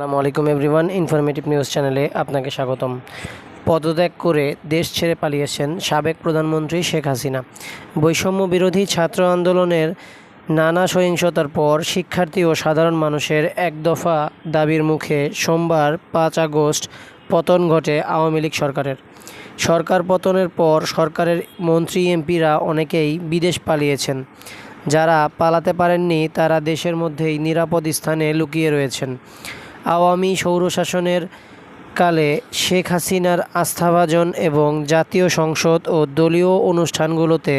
আসসালামু আলাইকুম everyone informative news চ্যানেলে আপনাকে স্বাগতম। পদত্যাগ করে দেশ ছেড়ে পালিয়েছেন সাবেক প্রধানমন্ত্রী শেখ হাসিনা। বৈষম্য বিরোধী ছাত্র আন্দোলনের নানা সহিংসতার পর শিক্ষার্থী ও সাধারণ মানুষের এক দফা দাবির মুখে সোমবার পাঁচ আগস্ট পতন ঘটে আওয়ামী লীগ সরকারের। সরকার পতনের পর সরকারের মন্ত্রী, এমপিরা অনেকেই বিদেশ পালিয়েছেন। যারা পালাতে পারেননি, তারা দেশের মধ্যেই নিরাপদ স্থানে লুকিয়ে রয়েছেন। আওয়ামী স্বৈরশাসনের কালে শেখ হাসিনার আস্থাভাজন এবং জাতীয় সংসদ ও দলীয় অনুষ্ঠানগুলোতে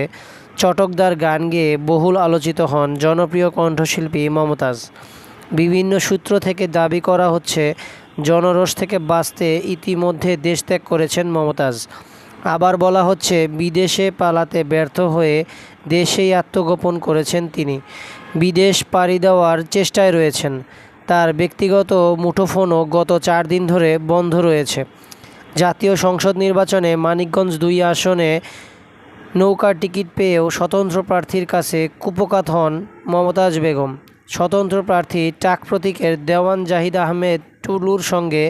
চটকদার গান গেয়ে বহুল আলোচিত হন জনপ্রিয় কণ্ঠশিল্পী মমতাজ। বিভিন্ন সূত্র থেকে দাবি করা হচ্ছে, জনরোষ থেকে বাঁচতে ইতিমধ্যে দেশ ত্যাগ করেছেন মমতাজ। আবার বলা হচ্ছে, বিদেশে পালাতে ব্যর্থ হয়ে দেশেই আত্মগোপন করেছেন তিনি। বিদেশ পাড়ি দেওয়ার চেষ্টায় রয়েছেন। তার ব্যক্তিগত মুঠোফোনও গত চার দিন ধরে বন্ধ রয়েছে। জাতীয় সংসদ নির্বাচনে মানিকগঞ্জ দুই আসনে নৌকার টিকিট পেয়েও স্বতন্ত্র প্রার্থীর কাছে কুপকাত হন মমতাজ বেগম। স্বতন্ত্র প্রার্থী টাক প্রতীকের দেওয়ান জাহিদ আহমেদ টুলুর সঙ্গে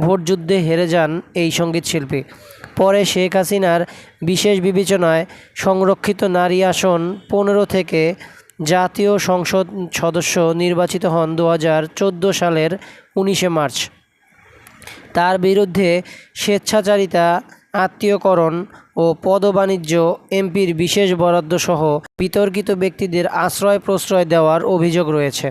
ভোটযুদ্ধে হেরে যান এই সঙ্গীতশিল্পী পরে শেখ হাসিনার বিশেষ বিবেচনায় সংরক্ষিত নারী আসন পনেরো থেকে জাতীয় সংসদ সদস্য নির্বাচিত হন দু হাজার চোদ্দ সালের উনিশে মার্চ। তার বিরুদ্ধে স্বেচ্ছাচারিতা আত্মীয়করণ ও পদবাণিজ্য, এমপির বিশেষ বরাদ্দ সহ বিতর্কিত ব্যক্তিদের আশ্রয় প্রশ্রয় দেওয়ার অভিযোগ রয়েছে।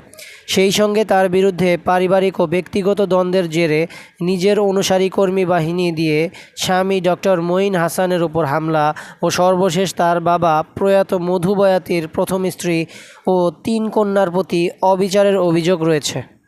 সেই সঙ্গে তার বিরুদ্ধে পারিবারিক ও ব্যক্তিগত দ্বন্দ্বের জেরে নিজের অনুসারী কর্মী বাহিনী দিয়ে স্বামী ডক্টর মঈন হাসানের উপর হামলা ও সর্বশেষ তার বাবা প্রয়াত মধু বয়াতির প্রথম স্ত্রী ও তিন কন্যার প্রতি অবিচারের অভিযোগ রয়েছে।